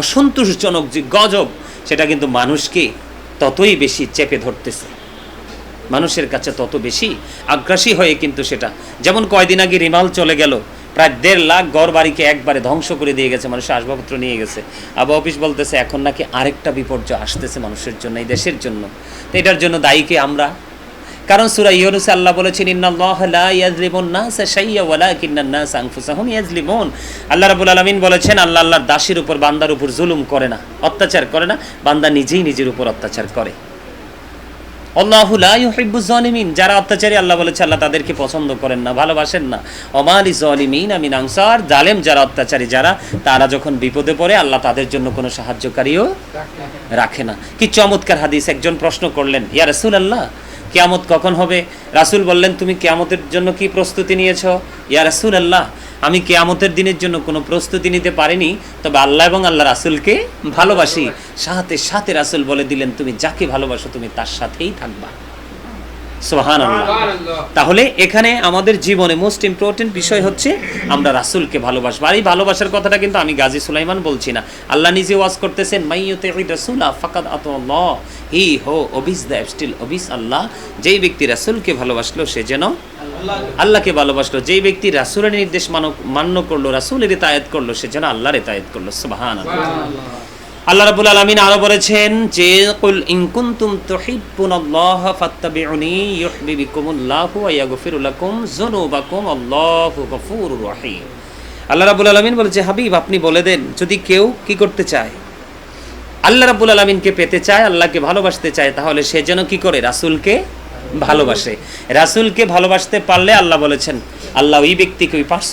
অসন্তোষজনক যে গজব, সেটা কিন্তু মানুষকে ততই বেশি চেপে ধরতেছে। মানুষের কাছে তত বেশি আগ্রাসী হয়ে কিন্তু সেটা। যেমন কয়দিন আগে রিমাল চলে গেল, প্রায় দেড় লাখ ঘর বাড়িকে একবারে ধ্বংস করে দিয়ে গেছে, মানুষের আসবাবপত্র নিয়ে গেছে। আবহাওয়া অফিস বলতেছে, এখন নাকি আরেকটা বিপর্যয় আসতেছে মানুষের জন্য, এই দেশের জন্য। তো এটার জন্য দায়ীকে আমরা? কারণ সূরা ইউনুসে আল্লাহ বলেছেন আল্লাহ রাব্বুল আলামিন বলেছেন, আল্লাহ আল্লাহর দাসীর উপর বান্দার উপর জুলুম করে না, অত্যাচার করে না, বান্দা নিজেই নিজের উপর অত্যাচার করে। আল্লাহু জালিমিন যারা অত্যাচারী, আল্লাহ বলেছে, আল্লাহ তাদেরকে পছন্দ করেন না, ভালোবাসেন না। অমালি জালিমিন আমিন আনসার, জালেম যারা অত্যাচারী যারা, তারা যখন বিপদে পড়ে, আল্লাহ তাদের জন্য কোনো সাহায্যকারীও রাখে না। কি চমৎকার হাদিস, একজন প্রশ্ন করলেন, ইয়া রাসূলুল্লাহ কিয়ামত কখন হবে? রাসুল বললেন, তুমি কেয়ামতের জন্য কি প্রস্তুতি নিয়েছ? ইয়া রাসুল আল্লাহ আমি কেয়ামতের দিনের জন্য কোনো প্রস্তুতি নিতে পারিনি, তবে আল্লাহ এবং আল্লাহ রাসুলকে ভালোবাসি। সাথে সাথে রাসুল বলে দিলেন, তুমি যাকে ভালোবাসো, তুমি তার সাথেই থাকবা। সোহান তাহলে এখানে আমাদের জীবনে মোস্ট ইম্পর্টেন্ট বিষয় হচ্ছে আমরা রাসূলকে ভালোবাসবো। আর এই ভালোবাসার কথাটা কিন্তু আমি গাজী সুলাইমান বলছি না। আল্লাহ নিজে ওয়াজ করতেছেন মাইয়তে রাসূলা ফাকাদ আতাল্লাহ। হি হো অবিস দ্য স্টিল অবিস আল্লাহ। যেই ব্যক্তি রাসূলকে ভালোবাসলো সে যেন আল্লাহকে ভালোবাসলো। যেই ব্যক্তি রাসূলের নির্দেশ মানো- মান্য করল রাসূলের ইতায়াত করল সে যেন আল্লাহর ইতায়াত করল। সুবহানাল্লাহ। আল্লাহ রাব্বুল আলামিন আরও বলেছেন যে, কুল ইন কুনতুম তুহিব্বুনাল্লাহ ফাত্তাবিউনি ইউহিব্বুকুমুল্লাহু ওয়া ইয়াগফিরু লাকুম যুনুবাকুম আল্লাহু গফুরুর রহিম। আল্লাহ রাব্বুল আলামিন বলেছে, হাবিব, আপনি বলে দেন, যদি কেউ কি করতে চায়? আল্লাহ রাব্বুল আলামিনকে পেতে চায়, আল্লাহকে ভালোবাসতে চায়, তাহলে সে যেন কি করে? রাসূলকে ভালোবাসে। রাসূলকে ভালোবাসতে পারলে আল্লাহ বলেছেন, আল্লাহ ওই ব্যক্তিকে, ওই পার্সন